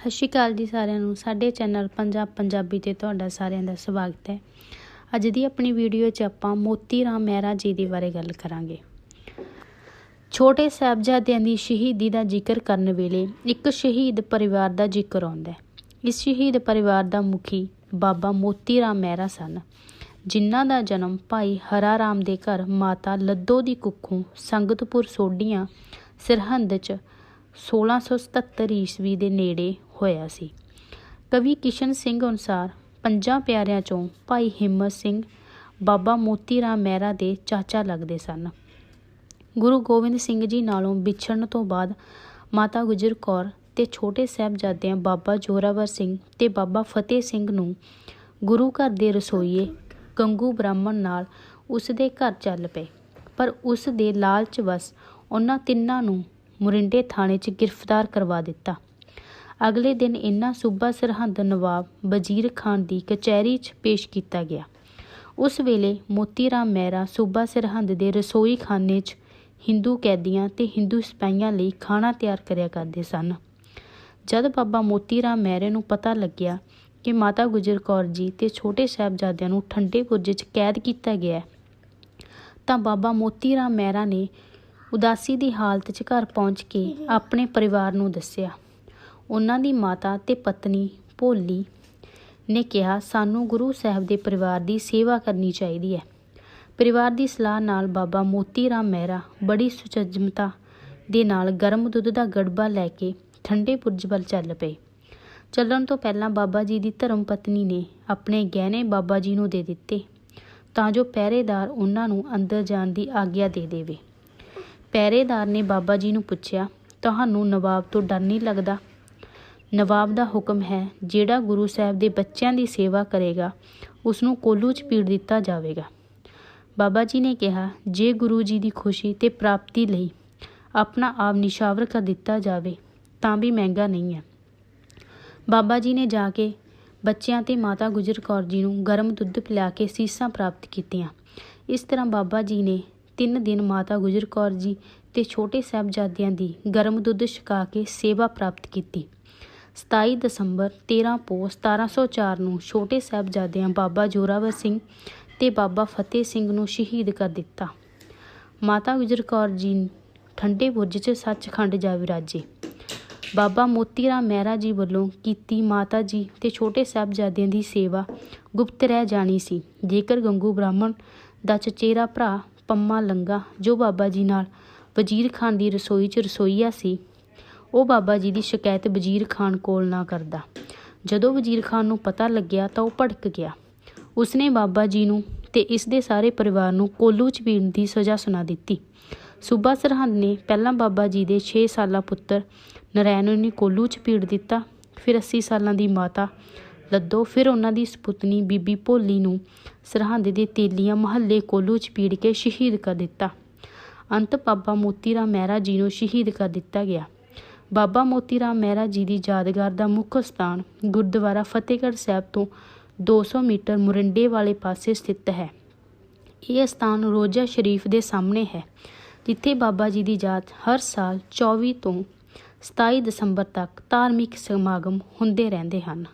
ਸਤਿ ਸ਼੍ਰੀ ਅਕਾਲ ਜੀ ਸਾਰਿਆਂ ਨੂੰ। ਸਾਡੇ ਚੈਨਲ ਪੰਜਾਬ ਪੰਜਾਬੀ ਤੇ ਤੁਹਾਡਾ ਸਾਰਿਆਂ ਦਾ ਸਵਾਗਤ ਹੈ। ਅੱਜ ਦੀ ਆਪਣੀ ਵੀਡੀਓ 'ਚ ਆਪਾਂ ਮੋਤੀ ਰਾਮ ਮਹਿਰਾ ਜੀ ਦੇ ਬਾਰੇ ਗੱਲ ਕਰਾਂਗੇ। ਛੋਟੇ ਸਾਹਿਬਜ਼ਾਦਿਆਂ ਦੀ ਸ਼ਹੀਦੀ ਦਾ ਜ਼ਿਕਰ ਕਰਨ ਵੇਲੇ ਇੱਕ ਸ਼ਹੀਦ ਪਰਿਵਾਰ ਦਾ ਜ਼ਿਕਰ ਆਉਂਦਾ ਹੈ। ਇਸ ਸ਼ਹੀਦ ਪਰਿਵਾਰ ਦਾ ਮੁਖੀ ਬਾਬਾ ਮੋਤੀ ਰਾਮ ਮਹਿਰਾ ਸਨ, ਜਿਨ੍ਹਾਂ ਦਾ ਜਨਮ ਭਾਈ ਹਰਾ ਰਾਮ ਦੇ ਘਰ ਮਾਤਾ ਲੱਦੋ ਦੀ ਕੁੱਖੋਂ ਸੰਗਤਪੁਰ ਸੋਢੀਆਂ ਸਰਹੰਦ 'ਚ 1677 ਈਸਵੀ ਦੇ ਨੇੜੇ ਹੋਇਆ ਸੀ। ਕਵੀ ਕਿਸ਼ਨ ਸਿੰਘ ਅਨੁਸਾਰ ਪੰਜਾਂ ਪਿਆਰਿਆਂ ਚੋਂ ਭਾਈ ਹਿੰਮਤ ਸਿੰਘ, ਬਾਬਾ ਮੋਤੀ ਰਾਮ ਮਹਿਰਾ ਦੇ ਚਾਚਾ ਲੱਗਦੇ ਸਨ। ਗੁਰੂ ਗੋਬਿੰਦ ਸਿੰਘ ਜੀ ਨਾਲੋਂ ਵਿਛੜਨ ਤੋਂ ਬਾਅਦ ਮਾਤਾ ਗੁਜਰ ਕੌਰ ਤੇ ਛੋਟੇ ਸਾਹਿਬਜ਼ਾਦਿਆਂ ਬਾਬਾ ਜੋਰਾਵਰ ਸਿੰਘ ਤੇ ਬਾਬਾ ਫਤਿਹ ਸਿੰਘ ਨੂੰ ਗੁਰੂ ਘਰ ਦੇ ਰਸੋਈਏ ਕੰਗੂ ਬ੍ਰਾਹਮਣ ਨਾਲ ਉਸ ਦੇ ਘਰ ਚੱਲ ਪਏ। ਪਰ ਉਸ ਦੇ ਲਾਲਚ ਵਸ ਉਹਨਾਂ ਤਿੰਨਾਂ ਨੂੰ ਮੁਰਿੰਡੇ ਥਾਣੇ 'ਚ ਗ੍ਰਿਫਤਾਰ ਕਰਵਾ ਦਿੱਤਾ। ਅਗਲੇ ਦਿਨ ਇਹਨਾਂ ਸੂਬਾ ਸਰਹੰਦ ਨਵਾਬ ਵਜ਼ੀਰ ਖਾਨ ਦੀ ਕਚਹਿਰੀ 'ਚ ਪੇਸ਼ ਕੀਤਾ ਗਿਆ। ਉਸ ਵੇਲੇ ਮੋਤੀ ਰਾਮ ਮਹਿਰਾ ਸੂਬਾ ਸਰਹੰਦ ਦੇ ਰਸੋਈ ਖਾਨੇ 'ਚ ਹਿੰਦੂ ਕੈਦੀਆਂ ਤੇ ਹਿੰਦੂ ਸਿਪਾਹੀਆਂ ਲਈ ਖਾਣਾ ਤਿਆਰ ਕਰਿਆ ਕਰਦੇ ਸਨ। ਜਦ ਬਾਬਾ ਮੋਤੀ ਰਾਮ ਮਹਿਰੇ ਨੂੰ ਪਤਾ ਲੱਗਿਆ ਕਿ ਮਾਤਾ ਗੁਜਰ ਕੌਰ ਜੀ ਤੇ ਛੋਟੇ ਸਾਹਿਬਜ਼ਾਦਿਆਂ ਨੂੰ ਠੰਡੇ ਬੁਰਜ 'ਚ ਕੈਦ ਕੀਤਾ ਗਿਆ ਹੈ, ਤਾਂ ਬਾਬਾ ਮੋਤੀ ਰਾਮ ਮਹਿਰਾ ਨੇ ਉਦਾਸੀ ਦੀ ਹਾਲਤ 'ਚ ਘਰ ਪਹੁੰਚ ਕੇ ਆਪਣੇ ਪਰਿਵਾਰ ਨੂੰ ਦੱਸਿਆ। ਉਹਨਾਂ ਦੀ ਮਾਤਾ ਤੇ ਪਤਨੀ ਭੋਲੀ ਨੇ ਕਿਹਾ, ਸਾਨੂੰ ਗੁਰੂ ਸਾਹਿਬ ਦੇ ਪਰਿਵਾਰ ਦੀ ਸੇਵਾ ਕਰਨੀ ਚਾਹੀਦੀ ਹੈ। ਪਰਿਵਾਰ ਦੀ ਸਲਾਹ ਨਾਲ ਬਾਬਾ ਮੋਤੀ ਰਾਮ ਮਹਿਰਾ ਬੜੀ ਸੁਚੱਜਮਤਾ ਦੇ ਨਾਲ ਗਰਮ ਦੁੱਧ ਦਾ ਗੜਬਾ ਲੈ ਕੇ ਠੰਡੇ ਪੁਰਜ ਵੱਲ ਚੱਲ ਪਏ। ਚੱਲਣ ਤੋਂ ਪਹਿਲਾਂ ਬਾਬਾ ਜੀ ਦੀ ਧਰਮ ਪਤਨੀ ਨੇ ਆਪਣੇ ਗਹਿਣੇ ਬਾਬਾ ਜੀ ਨੂੰ ਦੇ ਦਿੱਤੇ ਤਾਂ ਜੋ ਪਹਿਰੇਦਾਰ ਉਹਨਾਂ ਨੂੰ ਅੰਦਰ ਜਾਣ ਦੀ ਆਗਿਆ ਦੇ ਦੇਵੇ। ਪਹਿਰੇਦਾਰ ਨੇ ਬਾਬਾ ਜੀ ਨੂੰ ਪੁੱਛਿਆ, ਤੁਹਾਨੂੰ ਨਵਾਬ ਤੋਂ ਡਰ ਨਹੀਂ ਲੱਗਦਾ? ਨਵਾਬ ਦਾ ਹੁਕਮ ਹੈ, ਜਿਹੜਾ ਗੁਰੂ ਸਾਹਿਬ ਦੇ ਬੱਚਿਆਂ ਦੀ ਸੇਵਾ ਕਰੇਗਾ ਉਸ ਨੂੰ ਕੋਲੂ 'ਚ ਪੀੜ ਦਿੱਤਾ ਜਾਵੇਗਾ। ਬਾਬਾ ਜੀ ਨੇ ਕਿਹਾ, ਜੇ ਗੁਰੂ ਜੀ ਦੀ ਖੁਸ਼ੀ ਤੇ ਪ੍ਰਾਪਤੀ ਲਈ ਆਪਣਾ ਆਪ ਨਿਸ਼ਾਵਰ ਕਰ ਦਿੱਤਾ ਜਾਵੇ, ਤਾਂ ਵੀ ਮਹਿੰਗਾ ਨਹੀਂ ਹੈ। ਬਾਬਾ ਜੀ ਨੇ ਜਾ ਕੇ ਬੱਚਿਆਂ ਤੇ ਮਾਤਾ ਗੁਜਰ ਕੌਰ ਜੀ ਨੂੰ ਗਰਮ ਦੁੱਧ ਪਿਲਾ ਕੇ ਸੀਸਾਂ ਪ੍ਰਾਪਤ ਕੀਤੀਆਂ। ਇਸ ਤਰ੍ਹਾਂ ਬਾਬਾ ਜੀ ਨੇ ਤਿੰਨ ਦਿਨ ਮਾਤਾ ਗੁਜਰ ਕੌਰ ਜੀ ਤੇ ਛੋਟੇ ਸਾਹਿਬਜ਼ਾਦਿਆਂ ਦੀ ਗਰਮ ਦੁੱਧ ਛਕਾ ਕੇ ਸੇਵਾ ਪ੍ਰਾਪਤ ਕੀਤੀ। 27 ਦਸੰਬਰ 13 ਪੋ 1704 ਨੂੰ ਛੋਟੇ ਸਾਹਿਬਜ਼ਾਦਿਆਂ ਬਾਬਾ ਜੋਰਾਵਰ ਸਿੰਘ ਤੇ ਬਾਬਾ ਫਤਿਹ ਸਿੰਘ ਨੂੰ ਸ਼ਹੀਦ ਕਰ ਦਿੱਤਾ। ਮਾਤਾ ਗੁਜਰ ਕੌਰ ਜੀ ਠੰਡੇ ਬੁਰਜ 'ਚ ਸੱਚਖੰਡ ਜਾ ਵਿਰਾਜੇ ਬਾਬਾ ਮੋਤੀ ਰਾਮ ਮਹਿਰਾ ਜੀ ਵੱਲੋਂ ਕੀਤੀ ਮਾਤਾ ਜੀ ਤੇ ਛੋਟੇ ਸਾਹਿਬਜ਼ਾਦਿਆਂ ਦੀ ਸੇਵਾ ਗੁਪਤ ਰਹਿ ਜਾਣੀ ਸੀ। ਜੇਕਰ ਗੰਗੂ ਬ੍ਰਾਹਮਣ ਦਾ ਚਚੇਰਾ ਭਰਾ ਪੰਮਾ ਲੰਗਾ, ਜੋ ਬਾਬਾ ਜੀ ਨਾਲ ਵਜ਼ੀਰ ਖਾਨ ਦੀ ਰਸੋਈ 'ਚ ਰਸੋਈਆ ਸੀ, ਉਹ ਬਾਬਾ ਜੀ ਦੀ ਸ਼ਿਕਾਇਤ ਵਜ਼ੀਰ ਖਾਨ ਕੋਲ ਨਾ ਕਰਦਾ। ਜਦੋਂ ਵਜ਼ੀਰ ਖਾਨ ਨੂੰ ਪਤਾ ਲੱਗਿਆ ਤਾਂ ਉਹ ਭੜਕ ਗਿਆ। ਉਸਨੇ ਬਾਬਾ ਜੀ ਨੂੰ ਤੇ ਇਸ ਦੇ ਸਾਰੇ ਪਰਿਵਾਰ ਨੂੰ ਕੋਲੂ ਚ ਪੀਣ ਦੀ ਸਜ਼ਾ ਸੁਣਾ ਦਿੱਤੀ। ਸੂਬਾ ਸਰਹੰਦ ਨੇ ਪਹਿਲਾਂ ਬਾਬਾ ਜੀ ਦੇ 6 ਸਾਲਾ ਪੁੱਤਰ ਨਰੈਣ ਨੂੰ ਕੋਲੂ ਚ ਪੀੜ ਦਿੱਤਾ, ਫਿਰ 80 ਸਾਲਾਂ ਦੀ ਮਾਤਾ ਲੱਦੋ, ਫਿਰ ਉਹਨਾਂ ਦੀ ਸਪੁੱਤਨੀ ਬੀਬੀ ਭੋਲੀ ਨੂੰ ਸਰਹੰਦ ਦੇ ਤੇਲੀਆਂ ਮਹੱਲੇ ਕੋਲੂ ਚ ਕੇ ਸ਼ਹੀਦ ਕਰ ਦਿੱਤਾ। ਅੰਤ ਬਾਬਾ ਮੋਤੀ ਰਾਮ ਮਹਿਰਾ ਜੀ ਨੂੰ ਸ਼ਹੀਦ ਕਰ ਦਿੱਤਾ ਗਿਆ। ਬਾਬਾ ਮੋਤੀ ਰਾਮ ਮਹਿਰਾ ਜੀ ਦੀ ਯਾਦਗਾਰ ਦਾ ਮੁੱਖ ਸਥਾਨ ਗੁਰਦੁਆਰਾ ਫਤਿਹਗੜ੍ਹ ਸਾਹਿਬ ਤੋਂ 200 ਮੀਟਰ ਮੁਰੰਡੇ ਵਾਲੇ ਪਾਸੇ ਸਥਿਤ ਹੈ। ਇਹ ਸਥਾਨ ਰੋਜ਼ਾ ਸ਼ਰੀਫ ਦੇ ਸਾਹਮਣੇ ਹੈ, ਜਿੱਥੇ ਬਾਬਾ ਜੀ ਦੀ ਯਾਦ ਹਰ ਸਾਲ 24 ਤੋਂ 27 ਦਸੰਬਰ ਤੱਕ ਧਾਰਮਿਕ ਸਮਾਗਮ ਹੁੰਦੇ ਰਹਿੰਦੇ ਹਨ।